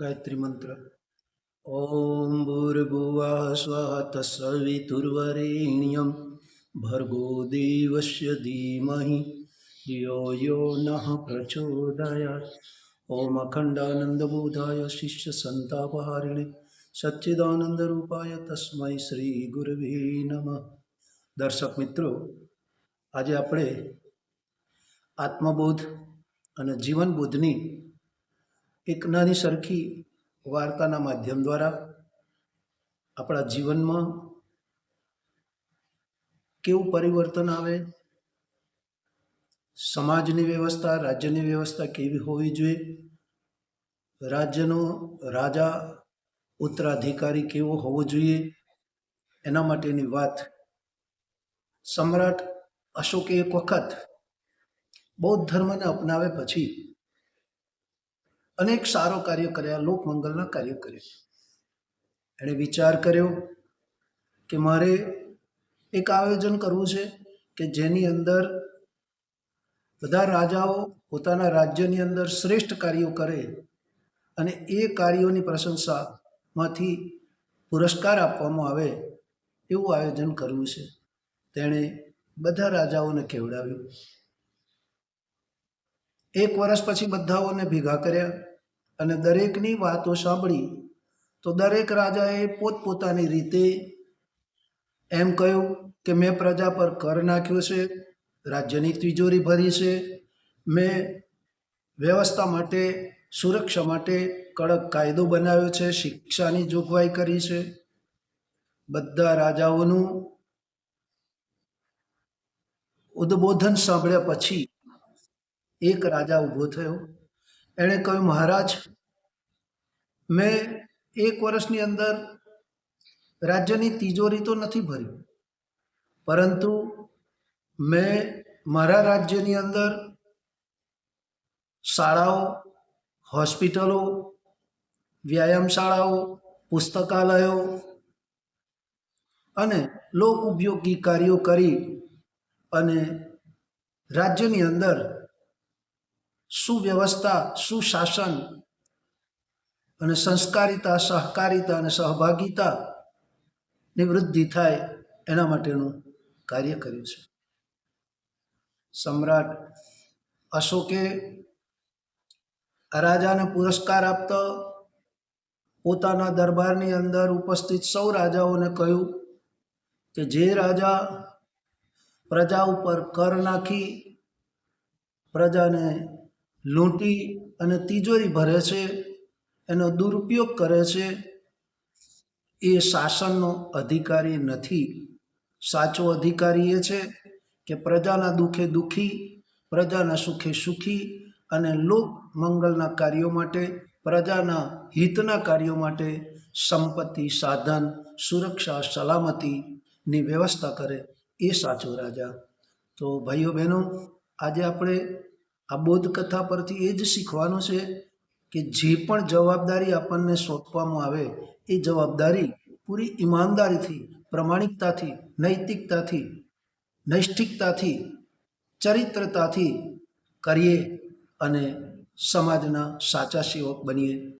ગાયત્રી મંત્ર. ઓમ ભૂર્ભુવા સ્વઃ તત્સવિતુર્વરેણ્યં ભર્ગો દેવસ્ય ધીમહિ. યો યો નઃ પ્રચોદયાત. ઓમ અખંડાનંદબોધાય શિષ્ય સંતાપહારિણે સચ્ચિદાનંદરૂપાય તસ્મૈ શ્રી ગુરવે નમઃ. દર્શક મિત્રો, આજે આપણે આત્મબોધ અને જીવનબોધની એક નાની સરખી વાર્તાના માધ્યમ દ્વારા આપણા જીવનમાં કેવું પરિવર્તન આવે, સમાજની વ્યવસ્થા, રાજ્યની વ્યવસ્થા કેવી હોવી જોઈએ, રાજ્યનો રાજા ઉત્તરાધિકારી કેવો હોવો જોઈએ, એના માટેની વાત. સમ્રાટ અશોકે એક વખત બૌદ્ધ ધર્મને અપનાવે પછી અનેક સારો કાર્ય કર્યા, લોકમંગલના કાર્ય કર્યા. એણે વિચાર કર્યો કે મારે એક આયોજન કરવું છે કે જેની અંદર બધા રાજાઓ પોતાના રાજ્યની અંદર શ્રેષ્ઠ કાર્યો કરે અને એ કાર્યોની પ્રશંસામાંથી પુરસ્કાર આપવામાં આવે એવું આયોજન કરવું છે. તેણે બધા રાજાઓને કેવડાવ્યું. એક વર્ષ પછી બધાઓને ભેગા કર્યા. અને દરેકની વાતો સાંભળી, તો દરેક રાજાએ પોતપોતાની રીતે એમ કહ્યું કે, મેં પ્રજા પર કર નાખ્યો છે, રાજ્યની તિજોરી ભરી છે, મેં વ્યવસ્થા માટે, સુરક્ષા માટે કડક કાયદો બનાવ્યો છે, શિક્ષાની જોગવાઈ કરી છે. બધા રાજાઓનું ઉદ્બોધન સાંભળ્યા પછી એક રાજા ઊભો થયો. એણે કહ્યું, મહારાજ મેં એક વર્ષની અંદર રાજ્યની તિજોરી તો નથી ભરી પરંતુ મેં મારા રાજ્યની અંદર શાળાઓ, હોસ્પિટલો, વ્યાયામ શાળાઓ, પુસ્તકાલયો અને લોક ઉપયોગી કાર્યો કરી અને રાજ્યની અંદર સુવ્યવસ્થા, સુશાસન અને સંસ્કારિતા, સહકારિતા અને સહભાગિતાની વૃદ્ધિ થાય એના માટેનું કાર્ય કર્યું છે. સમ્રાટ અશોકે રાજાને પુરસ્કાર આપતો પોતાના દરબારની અંદર ઉપસ્થિત સૌ રાજાઓને કહ્યું કે જે રાજા પ્રજા ઉપર કર નાખી, પ્રજાને લૂંટી અને તિજોરી ભરે છે એનો દુરુપયોગ કરે છે એ શાસનનો અધિકારી નથી. સાચો અધિકારી એ છે કે પ્રજાના દુઃખે દુઃખી, પ્રજાના સુખે સુખી અને લોક મંગલના કાર્યો માટે, પ્રજાના હિતના કાર્યો માટે સંપત્તિ, સાધન, સુરક્ષા, સલામતીની વ્યવસ્થા કરે એ સાચો રાજા. તો ભાઈઓ બહેનો, આજે આપણે આ બોધ કથા પરથી એ જ શીખવાનું છે કે જે પણ જવાબદારી આપણને સોંપવામાં આવે, એ જવાબદારી પૂરી ઈમાનદારીથી, પ્રમાણિકતાથી, નૈતિકતાથી, નૈષ્ઠિકતાથી, ચરિત્રતાથી કરીએ અને સમાજના સાચા સેવક બનીએ.